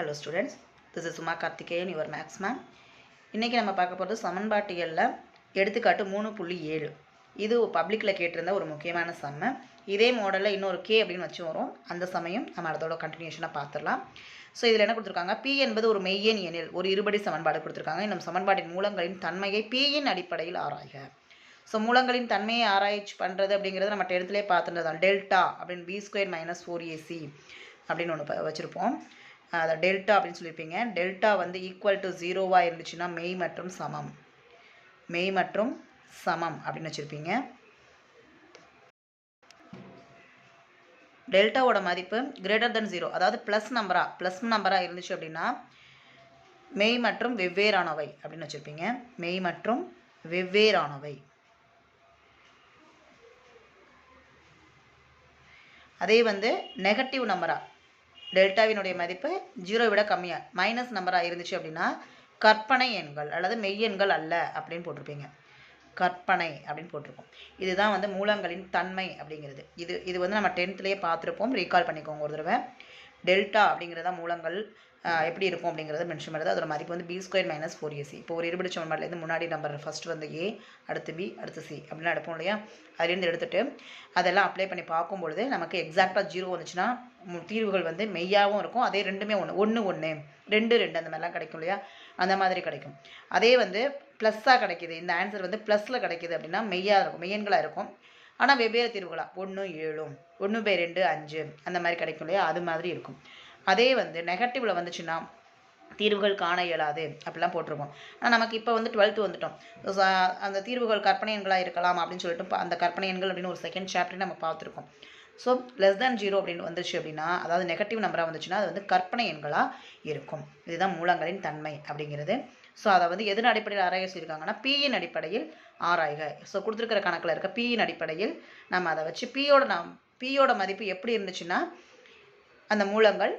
Hello students this is Suma Karthikeyan your maths ma'am இன்றைக்கி நம்ம பார்க்க போகிறது சமன்பாட்டியலில் எடுத்துக்காட்டு மூணு புள்ளி ஏழு. இது பப்ளிக்கில் கேட்டிருந்த ஒரு முக்கியமான சம்மு இதே மாடலில் இன்னொரு கே அப்படின்னு வச்சு வரும். அந்த சமயம் நம்ம அதோட கண்டினியூஷனாக பார்த்துடலாம். ஸோ இதில் என்ன கொடுத்துருக்காங்க? பி என்பது ஒரு மெய்யன் எனில் ஒரு இருபடி சமன்பாடு கொடுத்துருக்காங்க. இந்த சமன்பாட்டின் மூலங்களின் தன்மையை பியின் அடிப்படையில் ஆராய்க. ஸோ மூலங்களின் தன்மையை ஆராய்ச்சி பண்ணுறது அப்படிங்கிறது நம்ம டென்த்லேயே பார்த்துட்டு தான் டெல்டா அப்படின்னு b square minus four a c அப்படின்னு ஒன்று வச்சுருப்போம். அதை டெல்டா அப்படின்னு சொல்லியிருப்பீங்க டெல்டா வந்து ஈக்குவல் டு ஜீரோவாக இருந்துச்சுன்னா மெய் மற்றும் சமம். மெய் மற்றும் சமம் அப்படின்னு வச்சுருப்பீங்க. டெல்டாவோட மதிப்பு கிரேட்டர் தென் ஜீரோ அதாவது ப்ளஸ் நம்பரா ப்ளஸ் நம்பராக இருந்துச்சு அப்படின்னா மெய் மற்றும் வெவ்வேறானவை அப்படின்னு வச்சுருப்பீங்க. மெய் மற்றும் வெவ்வேறானவை. அதே வந்து நெகட்டிவ் நம்பராக டெல்டாவினுடைய மதிப்பு ஜீரோ விட கம்மியாக மைனஸ் நம்பராக இருந்துச்சு அப்படின்னா கற்பனை எண்கள் அல்லது மெய்யெண்கள் அல்ல அப்படின்னு போட்டிருப்பீங்க. கற்பனை அப்படின்னு போட்டிருப்போம் இதுதான் வந்து மூலங்களின் தன்மை அப்படிங்கிறது. இது இது வந்து நம்ம டென்த்லேயே பார்த்துருப்போம். ரீகால் பண்ணிக்கோங்க ஒரு தடவை. டெல்டா அப்படிங்கிறதா மூலங்கள் எப்படி இருக்கும் அப்படிங்கிறத மென்ஷன் பண்ணுறது அதோட மதிப்பு வந்து b square minus four ac இப்போ ஒரு இருபடி சமன்பாட்டிலேருந்து முன்னாடி நம்பர் ஃபஸ்ட் வந்து ஏ அடுத்து பி அடுத்து சி அப்படின்னு எடுப்போம் இல்லையா? அதுலேருந்து எடுத்துட்டு அதெல்லாம் அப்ளை பண்ணி பார்க்கும்பொழுது நமக்கு எக்ஸாக்டாக ஜீரோ வந்துச்சுன்னா மு- தீர்வுகள் வந்து மெய்யாகவும் இருக்கும். அதே ரெண்டுமே ஒன்று ஒன்று ஒன்று ரெண்டு ரெண்டு அந்த மாதிரிலாம் கிடைக்கும் இல்லையா? அந்த மாதிரி கிடைக்கும். அதே வந்து ப்ளஸ்ஸாக கிடைக்கிது. இந்த ஆன்சர் வந்து ப்ளஸில் கிடைக்கிது அப்படின்னா மெய்யாக இருக்கும் மெய்யன்களாக இருக்கும். ஆனால் வெவ்வேறு தீர்வுகளாக ஒன்று ஏழும். ஒன்று பை ரெண்டு அஞ்சு. அந்த மாதிரி கிடைக்கும் இல்லையா? அது மாதிரி இருக்கும். அதே வந்து நெகட்டிவில் வந்துச்சுன்னா தீர்வுகள் காண இயலாது. அப்படிலாம் போட்டிருக்கோம். ஆனால் நமக்கு இப்போ வந்து டுவெல்த்து வந்துட்டோம். அந்த தீர்வுகள் கற்பனை எண்களாக இருக்கலாம் அப்படின்னு சொல்லிட்டு அந்த கற்பனை எண்கள் அப்படின்னு ஒரு செகண்ட் சாப்டர் நம்ம பார்த்துருக்கோம். ஸோ லெஸ் தேன் ஜீரோ அப்படின்னு வந்துச்சு அப்படின்னா அதாவது நெகட்டிவ் நம்பராக வந்துச்சுன்னா அது வந்து கற்பனை எண்களாக இருக்கும். இதுதான் மூலங்களின் தன்மை அப்படிங்கிறது. ஸோ அதை வந்து எதன் அடிப்படையில் ஆராய சொல்லியிருக்காங்கன்னா பியின் அடிப்படையில் ஆராய்க. ஸோ கொடுத்துருக்கிற கணக்கில் இருக்க பியின் அடிப்படையில் நம்ம அதை வச்சு பியோட நாம் பியோட மதிப்பு எப்படி இருந்துச்சுன்னா அந்த மூலங்கள்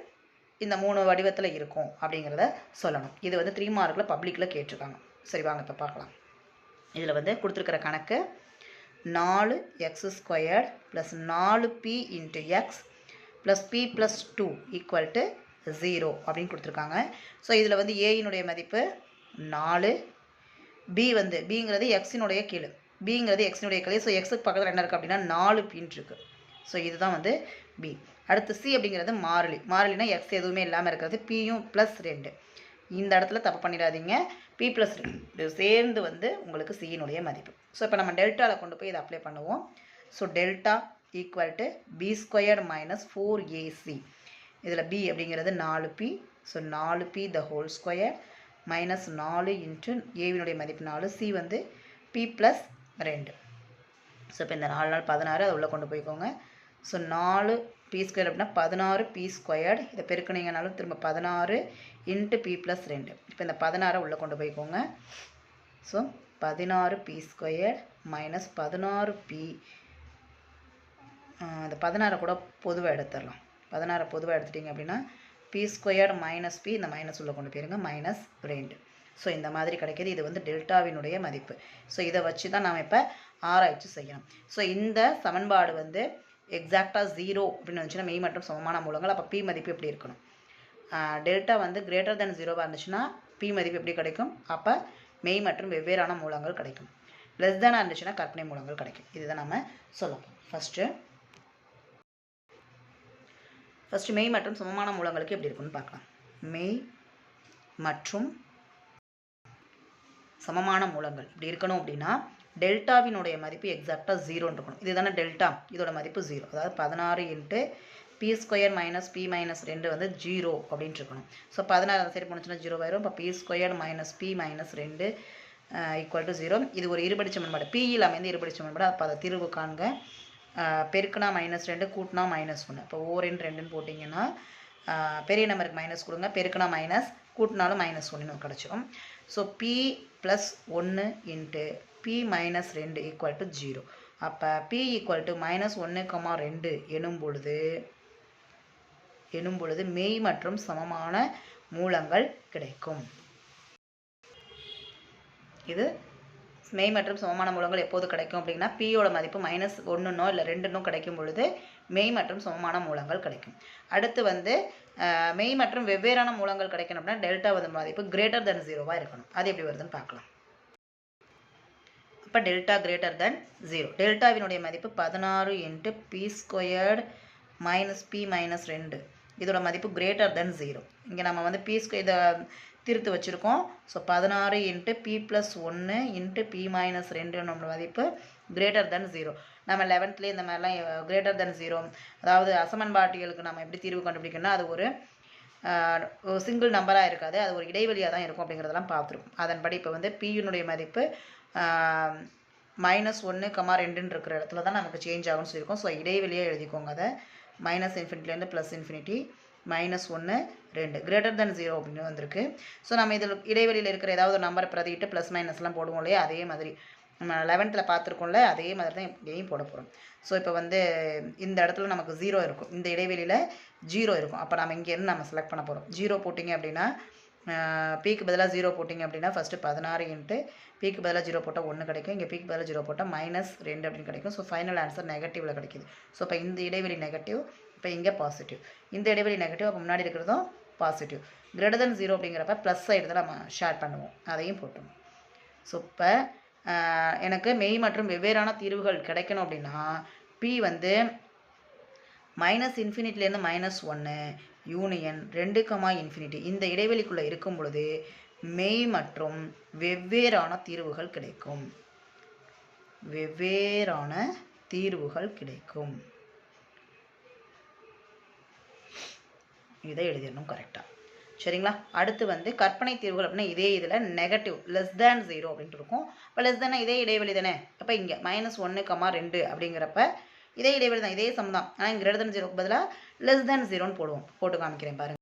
இந்த மூணு வடிவத்தில் இருக்கும் அப்படிங்கிறத சொல்லணும். இது வந்து த்ரீ மார்க்கில் பப்ளிக்கில் கேட்டிருக்காங்க. சரி வாங்க இப்போ பார்க்கலாம். இதில் வந்து கொடுத்துருக்கிற கணக்கு நாலு எக்ஸ் ஸ்கொயர்ட் ப்ளஸ் நாலு b into x plus b plus two equal to zero அப்படின்னு கொடுத்துருக்காங்க. ஸோ இதில் வந்து ஏயினுடைய மதிப்பு நாலு பி வந்து பிங்கிறது எக்ஸினுடைய கீழே பிங்கிறது எக்ஸினுடைய கீழே. ஸோ எக்ஸுக்கு பக்கத்தில் என்ன இருக்குது அப்படின்னா நாலு பின் இருக்குது ஸோ இதுதான் வந்து பி அடுத்து சி அப்படிங்கிறது மாறிலி. மாறிலினா எக்ஸ் எதுவுமே இல்லாமல் இருக்கிறது. பியும் ப்ளஸ் ரெண்டு. இந்த இடத்துல தப்பு பண்ணிடாதீங்க. பி ப்ளஸ் ரெண்டு. சேர்ந்து வந்து உங்களுக்கு சியினுடைய மதிப்பு. ஸோ இப்போ நம்ம டெல்டாவில் கொண்டு போய் இதை அப்ளை பண்ணுவோம். So delta equal to b squared minus four ac இதில் பி அப்படிங்கிறது நாலு பி ஸோ நாலு b the whole square minus நாலு இன்ட்டு ஏவினுடைய மதிப்பு நாலு. சி வந்து பி ப்ளஸ் ரெண்டு. ஸோ இப்போ இந்த நாலு நாள் பதினாறு அதை உள்ளே கொண்டு போய்க்கோங்க. ஸோ நாலு பி ஸ்கொயர் அப்படின்னா பதினாறு பி ஸ்கொயர்டு இதை பெருக்கினீங்கனாலும் திரும்ப பதினாறு இன்ட்டு பி ப்ளஸ் ரெண்டு. இப்போ இந்த பதினாறை உள்ளே கொண்டு போய்க்கோங்க. ஸோ பதினாறு பி ஸ்கொயர் மைனஸ் பதினாறு பி இந்த பதினாறை கூட பொதுவாக எடுத்துடலாம். பதினாறை பொதுவாக எடுத்துட்டிங்க அப்படின்னா பி ஸ்கொயர்டு மைனஸ் பி இந்த மைனஸ் உள்ளே கொண்டு போயிருங்க. மைனஸ் ரெண்டு. ஸோ இந்த மாதிரி கிடைக்கிது இது வந்து டெல்டாவினுடைய மதிப்பு. ஸோ இதை வச்சு தான் நாம் இப்போ ஆராய்ச்சி செய்யணும். ஸோ இந்த சமன்பாடு வந்து எக்ஸாக்டாக ஜீரோ அப்படின்னு வந்துச்சுன்னா மெய் மற்றும் சமமான மூலங்கள். அப்போ பி மதிப்பு எப்படி இருக்கணும்? டெல்டா வந்து கிரேட்டர் தென் ஜீரோவாக இருந்துச்சுன்னா பி மதிப்பு எப்படி கிடைக்கும்? அப்போ மெய் மற்றும் வெவ்வேறான மூலங்கள் கிடைக்கும். லெஸ் தேனாக இருந்துச்சுன்னா கற்பனை மூலங்கள் கிடைக்கும். இதுதான் நம்ம சொல்லலாம் ஃபஸ்ட்டு ஃபஸ்ட்டு மெய் மற்றும் சமமான மூலங்களுக்கு எப்படி இருக்குன்னு பார்க்கலாம். மெய் மற்றும் சமமான மூலங்கள். இப்படி இருக்கணும் அப்படின்னா டெல்டாவினுடைய மதிப்பு எக்ஸாக்டாக ஜீரோன்னு இருக்கணும். இதுதானே டெல்டா? இதோட மதிப்பு ஜீரோ அதாவது பதினாறு into b square minus b minus ரெண்டு வந்து ஜீரோ அப்படின்ட்டு இருக்கணும். ஸோ பதினாறு அந்த சைடு போனுச்சுன்னா ஜீரோ ஆயிரும். இப்போ b square minus b minus ரெண்டு ஈக்குவல் டு ஜீரோ இது ஒரு இருபடி சமன்பாடு பியில் அமைந்து இருபடி சமன்பாடு அப்போ அதை தீர்வு காண்க. பெருக்குனா மைனஸ் ரெண்டு கூட்டினா மைனஸ் ஒன்று இப்போ ஓ ரெண்டு ரெண்டுன்னு போட்டிங்கன்னா பெரிய நம்பருக்கு மைனஸ் கொடுங்க. பெருக்குனா மைனஸ் கூட்டினாலும் மைனஸ் ஒன்று கிடச்சிரும். ஸோ பி ப்ளஸ் ஒன்று இன்ட்டு பி மைனஸ் ரெண்டு ஈக்குவல் டு ஜீரோ அப்போ பி ஈக்குவல் டு மைனஸ் ஒன்று கமா ரெண்டு எனும் பொழுது எனும் பொழுது மெய் மற்றும் சமமான மூலங்கள் கிடைக்கும். இது மெய் மற்றும் சமமான மூலங்கள் எப்போது கிடைக்கும் அப்படின்னா பியோட மதிப்பு மைனஸ் ஒன்றுனோ இல்லை ரெண்டுனோ கிடைக்கும் பொழுது மெய் மற்றும் சமமான மூலங்கள் கிடைக்கும். அடுத்து வந்து மெய் மற்றும் வெவ்வேறான மூலங்கள் கிடைக்கணும் அப்படின்னா டெல்டா வந்து மதிப்பு கிரேட்டர் தென் ஜீரோவாக இருக்கணும். அது எப்படி வருதுன்னு பார்க்கலாம். அப்போ டெல்டா கிரேட்டர் தென் ஜீரோ டெல்டாவினுடைய மதிப்பு பதினாறு into b squared minus b minus ரெண்டு. இதோட மதிப்பு கிரேட்டர் தென் ஜீரோ இங்கே நம்ம வந்து பி ஸ்கொயர் இதை திருத்து வச்சுருக்கோம். ஸோ பதினாறு இன்ட்டு பி ப்ளஸ் ஒன்று இன்ட்டு பி மைனஸ் ரெண்டு நம்மளோட மதிப்பு கிரேட்டர் தென் ஜீரோ நம்ம லெவன்த்லேயே இந்த மாதிரிலாம் கிரேட்டர் தென் ஜீரோ அதாவது அசமன்பாட்டிகளுக்கு நம்ம எப்படி தீர்வு கண்டுபிடிக்கணும்னா அது ஒரு சிங்கிள் நம்பராக இருக்காது. அது ஒரு இடைவெளியாக தான் இருக்கும் அப்படிங்கிறதெல்லாம் பார்த்துருக்கோம். அதன்படி இப்போ வந்து பியினுடைய மதிப்பு மைனஸ் ஒன்று கமா ரெண்டுன்னு இருக்கிற இடத்துல தான் நமக்கு சேஞ்ச் ஆகும்னு சொல்லியிருக்கோம். ஸோ இடைவெளியாக எழுதிக்கோங்க அதை. மைனஸ் இன்ஃபினிட்டிலேருந்து ப்ளஸ் இன்ஃபினிட்டி மைனஸ் ஒன்று ரெண்டு. கிரேட்டர் தென் ஜீரோ அப்படின்னு வந்திருக்கு. ஸோ நம்ம இதில் இடைவெளியில் இருக்கிற ஏதாவது ஒரு நம்பரை பிரதிட்டு ப்ளஸ் மைனஸ்லாம் போடுவோம் இல்லையா? அதே மாதிரி. நம்ம லெவன்த்தில் பார்த்துருக்கோம்ல அதே மாதிரி தான் இங்கேயும் போட போகிறோம் ஸோ இப்போ வந்து இந்த இடத்துல நமக்கு ஜீரோ இருக்கும். இந்த இடைவெளியில் ஜீரோ இருக்கும். அப்போ நம்ம இங்கேருந்து நம்ம செலக்ட் பண்ண போகிறோம் ஜீரோ போட்டிங்க அப்படின்னா பீக்கு பதிலாக ஜீரோ போட்டிங்க அப்படின்னா ஃபஸ்ட்டு பதினாறு இன்ட்டு பீக்கு பதிலாக ஜீரோ போட்டால் ஒன்று கிடைக்கும். இங்கே பீக்கு பதிலாக ஜீரோ போட்டால் மைனஸ் ரெண்டு அப்படின்னு கிடைக்கும். ஸோ ஃபைனல் ஆன்சர் நெகட்டிவில் கிடைக்குது. ஸோ இப்போ இந்த இடைவெளி நெகட்டிவ் இப்போ இங்கே பாசிட்டிவ் இந்த இடைவெளி நெகட்டிவ் அப்போ முன்னாடி இருக்கிறதும் பாசிட்டிவ் கிரேட்டர் தென் ஜீரோ அப்படிங்கிறப்ப ப்ளஸ் சைடு தான் நம்ம ஷேர் பண்ணுவோம். அதையும் போட்டோம் ஸோ இப்போ எனக்கு மெய் மற்றும் வெவ்வேறான தீர்வுகள் கிடைக்கணும் அப்படின்னா பி வந்து மைனஸ் இன்ஃபினிட்லேருந்து மைனஸ் ஒன்று யூனியன் ரெண்டு கமா இன்ஃபினிட்டி இந்த இடைவெளிக்குள்ளே இருக்கும் பொழுது மெய் மற்றும் வெவ்வேறான தீர்வுகள் கிடைக்கும். வெவ்வேறான தீர்வுகள் கிடைக்கும். இதை எழுதிடணும் கரெக்டாக சரிங்களா? அடுத்து வந்து கற்பனை தீர்வுகள் அப்படின்னா இதே இதில் நெகட்டிவ் லெஸ் தேன் ஜீரோ அப்படின்ட்டு இருக்கும். இப்போ லெஸ் தானே இதே இடைவெளி தானே? அப்போ இங்கே மைனஸ் ஒன்று கமா ரெண்டு அப்படிங்கிறப்ப இதே இடைவெளி தான் இதே சம் தான். ஆனால் இங்கே கிரேட்டர் தென் ஜீரோக்கு பதிலாக லெஸ் தேன் ஜீரோன்னு போடுவோம். போட்டு காமிக்கிறேன் பாருங்க.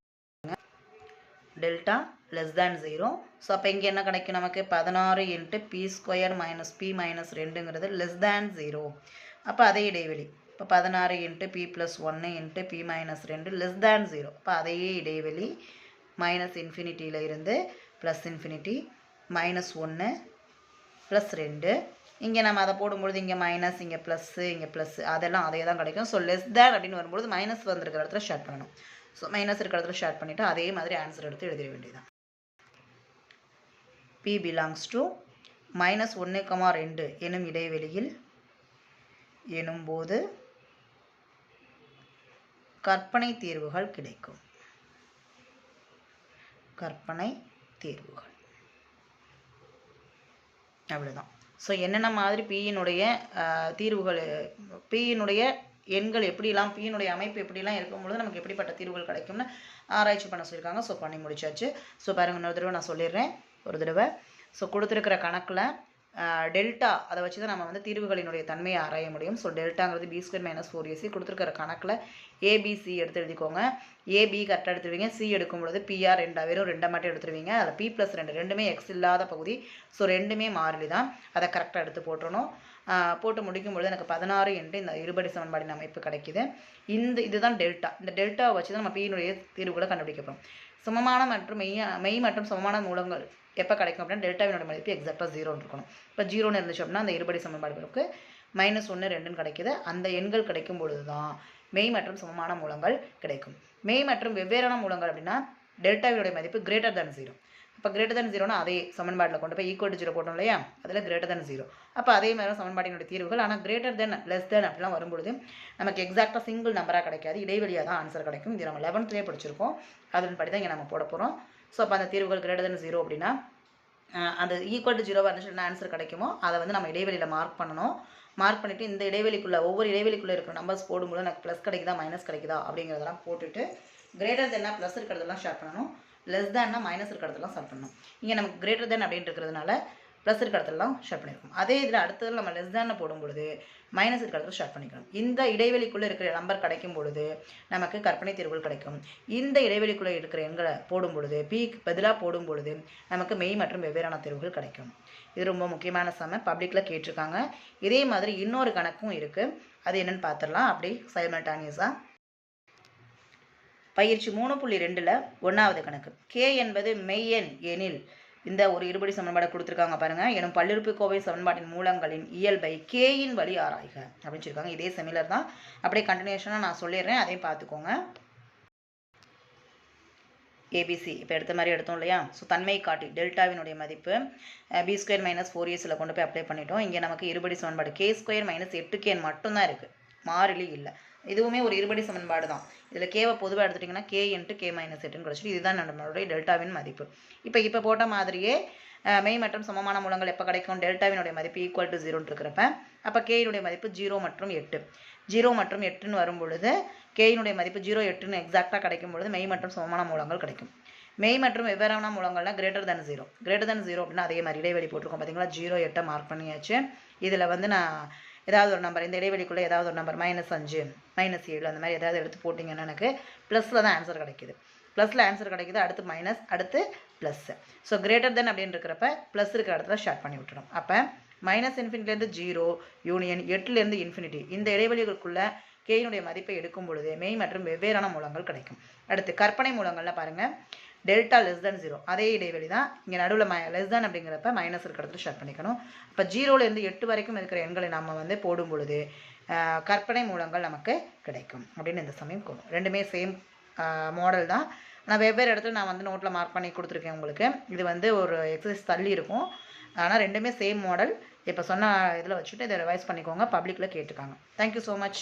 Delta less than zero so அப்போ இங்கே என்ன கிடைக்கும் நமக்கு? பதினாறு into B square minus B minus ரெண்டுங்கிறது less than zero அப்போ அதே இடைவெளி. இப்போ பதினாறு இன்ட்டு பி ப்ளஸ் ஒன்று இன்ட்டு பி மைனஸ் ரெண்டு லெஸ் தேன் ஜீரோ அப்போ அதையே இடைவெளி மைனஸ் இன்ஃபினிட்டியில் இருந்து ப்ளஸ் இன்ஃபினிட்டி மைனஸ் ஒன்று ப்ளஸ் ரெண்டு இங்கே நம்ம அதை போடும்பொழுது இங்கே மைனஸ் இங்கே ப்ளஸ்ஸு இங்கே ப்ளஸ்ஸு அதெல்லாம் அதே தான் கிடைக்கும். ஸோ லெஸ் தேன் அப்படின்னு வரும்பொழுது மைனஸ் வந்துருக்கிற இடத்துல ஷேர் பண்ணணும். ஸோ மைனஸ் இருக்கிற இடத்துல ஷேர் பண்ணிவிட்டு அதே மாதிரி ஆன்சர் எடுத்து எழுதிட வேண்டியதான் பி பிலாங்ஸ் டு மைனஸ் ஒன்று கமா ரெண்டு எனும் இடைவெளியில் எனும்போது கற்பனை தீர்வுகள் கிடைக்கும். கற்பனை தீர்வுகள். அவ்வளோதான் ஸோ என்னென்ன மாதிரி பியினுடைய தீர்வுகள் பியினுடைய எண்கள் எப்படிலாம் பியினுடைய அமைப்பு எப்படிலாம் இருக்கும்பொழுது நமக்கு எப்படிப்பட்ட தீர்வுகள் கிடைக்கும்னு ஆராய்ச்சி பண்ண சொல்லியிருக்காங்க. ஸோ பண்ணி முடிச்சாச்சு. ஸோ பாருங்க இன்னொரு தடவை நான் சொல்லிடுறேன். ஒரு தடவை. ஸோ கொடுத்துருக்கிற கணக்கில் டெல்டா அதை வச்சு தான் நம்ம வந்து தீர்வுகளினுடைய தன்மையை ஆராய முடியும். So டெல்டாங்கிறது B square minus four AC கொடுத்துருக்கிற கணக்கில் ஏபிசி எடுத்து எழுதிக்கோங்க. ஏபி கரெக்டாக எடுத்துருவீங்க. சி எடுக்கும் பொழுது பிஆர் ரெண்டா வெறும் ரெண்டை மட்டும் எடுத்துருவீங்க. அதில் பி ப்ளஸ் ரெண்டு ரெண்டுமே எக்ஸ் இல்லாத பகுதி. ஸோ ரெண்டுமே மாறிலி தான். அதை கரெக்டாக எடுத்து போட்டுடணும் போட்டு முடிக்கும் பொழுது எனக்கு பதினாறு என்று இந்த இருபடி சமன்பாடின் அமைப்பு கிடைக்குது. இந்த இதுதான் டெல்டா. இந்த டெல்டாவை வச்சு தான் நம்ம பியினுடைய தீர்வுகளை கண்டுபிடிக்க போகிறோம் சமமான மற்றும் மெய் மெய் மற்றும் சமமான மூலங்கள் எப்போ கிடைக்கும் அப்படின்னா டெல்டாவினோட மதிப்பு எக்ஸாக்டாக ஜீரோன்னு இருக்கணும். இப்போ ஜீரோன்னு இருந்துச்சு அப்படின்னா அந்த இருபடி சமன்பாடுகளுக்கு மைனஸ் ஒன்று ரெண்டுன்னு கிடைக்கிது. அந்த எண்கள் கிடைக்கும் பொழுது தான் மெய் மற்றும் சமமான மூலங்கள் கிடைக்கும். மெய் மற்றும் வெவ்வேறான மூலங்கள் அப்படின்னா டெல்டாவினுடைய மதிப்பு கிரேட்டர் தேன் ஜீரோ அப்போ கிரேட்டர் தன் ஜீரோனா அதே சமன்பாட்டில் கொண்டு போய் ஈக்குவல் டு ஜீரோ போட்டோம் இல்லையா? அதில் கிரேட்டர் தன் ஜீரோ அப்போ அதே மாதிரி சமன்பாட்டினுடைய தீர்வுகள். ஆனால் கிரேட்டர் தென் லெஸ் தென் அப்படிலாம் வரும்பொழுது நமக்கு எக்ஸாக்டாக சிங்கிள் நம்பராக கிடைக்காது. இடைவெளியாக தான் ஆன்சர் கிடைக்கும். இது நம்ம லெவன்த்லேயே படிச்சிருக்கோம். அதன்படி தான் இங்கே நம்ம போட போகிறோம் ஸோ அப்போ அந்த தீர்வுகள் கிரேட்டர் தென் ஜீரோ அப்படின்னா அந்த ஈக்குவல் டு ஜீரோவாக இருந்துச்சு என்ன ஆன்சர் கிடைக்குமோ அதை வந்து நம்ம இடைவெளியில் மார்க் பண்ணணும். மார்க் பண்ணிவிட்டு இந்த இடைவெளிக்குள்ளே ஒவ்வொரு இடைவெளிக்குள்ளே இருக்கிற நம்பர்ஸ் போடும்போது எனக்கு ப்ளஸ் கிடைக்குதா மைனஸ் கிடைக்குதா அப்படிங்கிறதெல்லாம் போட்டுட்டு கிரேட்டர் தென்னா ப்ளஸ் இருக்கிறதெல்லாம் ஷேர் பண்ணணும். லெஸ் தேன்னா மைனஸ் இருக்கிறதெல்லாம் ஷேர் பண்ணணும். இங்கே நமக்கு கிரேட்டர் தென் அப்படின்ட்டு இருக்கிறதுனால ப்ளஸ் இருக்கிற இடத்துலலாம் ஷேர் பண்ணியிருக்கோம். அதே இதில் அடுத்தது நம்ம லெஸ் தேன்னு போடும்பொழுது மைனஸ் இருக்கிற இடத்துல ஷேர் பண்ணிக்கணும் இந்த இடைவெளிக்குள்ளே இருக்கிற நம்பர் கிடைக்கும் பொழுது நமக்கு கற்பனை தீர்வுகள் கிடைக்கும். இந்த இடைவெளிக்குள்ளே இருக்கிற எண்களை போடும் பொழுது பீக்கு பதிலாக போடும் பொழுது நமக்கு மெய் மற்றும் வெவ்வேறான தீர்வுகள் கிடைக்கும். இது ரொம்ப முக்கியமான சம பப்ளிக்கில் கேட்டிருக்காங்க. இதே மாதிரி இன்னொரு கணக்கும் இருக்குது அது என்னென்னு பார்த்துடலாம் அப்படி சைமல்டானியஸாக பயிற்சி மூணு புள்ளி ரெண்டில் ஒன்றாவது கணக்கு. கே என்பது மெய்யெண் எனில் இந்த ஒரு இருபடி சமன்பாடை கொடுத்துருக்காங்க பாருங்க. எனும் பல்லுறுப்புக்கோவை சமன்பாட்டின் மூலங்களின் இயல்பை கேயின் வழி ஆராய்க. அப்படின்னு சொல்லியிருக்காங்க. இதே செமிலர் தான். அப்படியே கண்டினியூஷனாக நான் சொல்லிடுறேன். அதையும் பார்த்துக்கோங்க. ஏபிசி இப்போ எடுத்த மாதிரி எடுத்தோம் இல்லையா? ஸோ தன்மை காட்டி டெல்டாவினுடைய மதிப்பு பி ஸ்கொயர் மைனஸ் ஃபோர் இயர்ஸில் கொண்டு போய் அப்ளை பண்ணிட்டோம். இங்கே நமக்கு இருபடி சமன்பாடு கே ஸ்கொயர் மைனஸ் எட்டு கேன் மட்டும்தான் இருக்குது மாறிலி இல்லை. இதுவுமே ஒரு இருபடி சமன்பாடு தான். இதில் கேவை பொதுவாக எடுத்துட்டிங்கன்னா கே இன்ட்டு கே மைனஸ் எட்டுன்னு கிடச்சிட்டு இதுதான் நம்மளுடைய டெல்டாவின் மதிப்பு. இப்போ இப்போ போட்ட மாதிரியே மெய் மற்றும் சமமான மூலங்கள் எப்போ கிடைக்கும்? டெல்டாவினுடைய மதிப்பு ஈக்குவல் டு ஜீரோன்னு இருக்கிறப்ப அப்போ கேயினுடைய மதிப்பு ஜீரோ மற்றும் எட்டு ஜீரோ மற்றும் எட்டுன்னு வரும் பொழுது கேயினுடைய மதிப்பு ஜீரோ எட்டுன்னு எக்ஸாக்டாக கிடைக்கும் பொழுது மெய் மற்றும் சமமான மூலங்கள் கிடைக்கும். மெய் மற்றும் வெவ்வேறான மூலங்கள்லாம் greater than zero greater than zero அப்படின்னா அதே மாதிரி இடைவெளி போட்டிருக்கோம். பார்த்தீங்களா ஜீரோ எட்டை மார்க் பண்ணியாச்சு. இதில் வந்து நான் ஏதாவது ஒரு நம்பர் இந்த இடைவெளிக்குள்ளே ஏதாவது ஒரு நம்பர் மைனஸ் அஞ்சு மைனஸ் ஏழு அந்த மாதிரி ஏதாவது எடுத்து போட்டிங்கன்னா எனக்கு ப்ளஸில் தான் ஆன்சர் கிடைக்குது. ப்ளஸில் ஆன்சர் கிடைக்குது அடுத்து மைனஸ் அடுத்து ப்ளஸ் ஸோ கிரேட்டர் தென் அப்படின்னு இருக்கிறப்ப ப்ளஸ் இருக்கிற இடத்துல ஷார்ட் பண்ணி விட்டுரும் அப்போ மைனஸ் இன்ஃபினிட்டிலேருந்து ஜீரோ யூனியன் எட்டுலேருந்து இன்ஃபினிட்டி இந்த இடைவெளிகளுக்குள்ள கேயினுடைய மதிப்பை எடுக்கும் பொழுது மெய் மற்றும் வெவ்வேறான மூலங்கள் கிடைக்கும். அடுத்து கற்பனை மூலங்கள்லாம் பாருங்கள் டெல்டா லெஸ் than ஜீரோ அதே இடைவெளி தான் இங்கே நடுவில் மை லெஸ் than அப்படிங்கிறப்ப மைனஸ் இருக்கிற இடத்துல ஷேர் பண்ணிக்கணும். இப்போ ஜீரோலேருந்து எட்டு வரைக்கும் இருக்கிற எண்களை நம்ம வந்து போடும் பொழுது கற்பனை மூலங்கள் நமக்கு கிடைக்கும் அப்படின்னு இந்த சமயம் கூடும் ரெண்டுமே சேம் மாடல் தான். நான் வெவ்வேறு இடத்துல நான் வந்து நோட்டில் மார்க் பண்ணி கொடுத்துருக்கேன் உங்களுக்கு. இது வந்து ஒரு எக்ஸசைஸ் தள்ளி இருக்கும். ஆனால் ரெண்டுமே சேம் மாடல் இப்போ சொன்ன இதில் வச்சுட்டு இதை ரிவைஸ் பண்ணிக்கோங்க. பப்ளிக்கில் கேட்டுக்காங்க. Thank you so much